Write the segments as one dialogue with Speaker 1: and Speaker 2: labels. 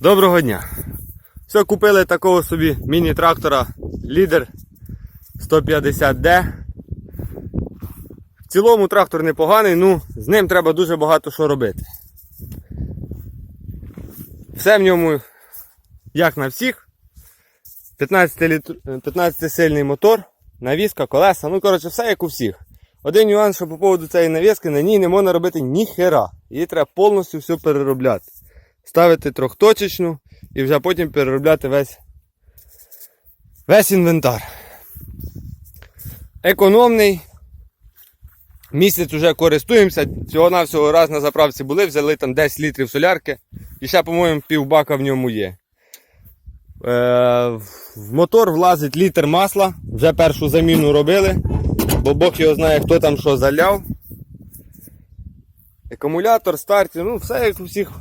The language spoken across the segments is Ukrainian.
Speaker 1: Доброго дня! Все, купили такого собі міні-трактора Лідер 150D. В цілому трактор непоганий, ну з ним треба дуже багато що робити. Все в ньому, як на всіх. 15 літр... 15 сильний мотор, навіска, колеса, ну коротше, все як у всіх. Один нюанс, що по поводу цієї навіски, на ній не можна робити ніхера. Її треба повністю все переробляти. Ставити трьохточечну і вже потім переробляти весь, весь інвентар. Економний. Місяць вже користуємося. Всього-навсього раз на заправці були, взяли там 10 літрів солярки. І ще, по-моєму, півбака в ньому є. Е, в мотор влазить літр масла. Вже першу заміну робили, бо Бог його знає, хто там що заляв. Акумулятор, стартер, ну все як у всіх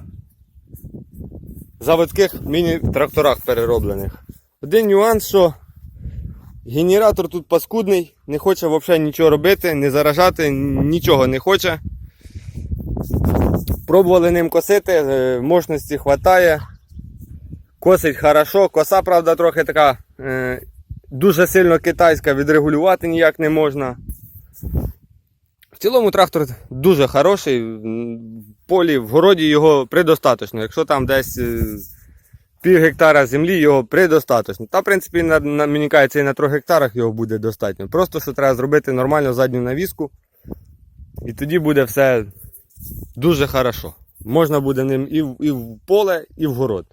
Speaker 1: заводських міні-тракторах перероблених. Один нюанс, що генератор тут паскудний, не хоче взагалі нічого робити, не заражати, нічого не хоче. Пробували ним косити, е, мощності вистачає. Косить хорошо. Коса, правда, трохи така е, дуже сильно китайська, відрегулювати ніяк не можна. В цілому трактор дуже хороший. Полі, в городі його предостаточно. Якщо там десь е, пів гектара землі, його предостаточно. Та, в принципі, на, на, мені кажеться, і на 3 гектарах його буде достатньо. Просто що треба зробити нормальну задню навіску. І тоді буде все дуже хорошо. Можна буде ним і і в поле, і в город.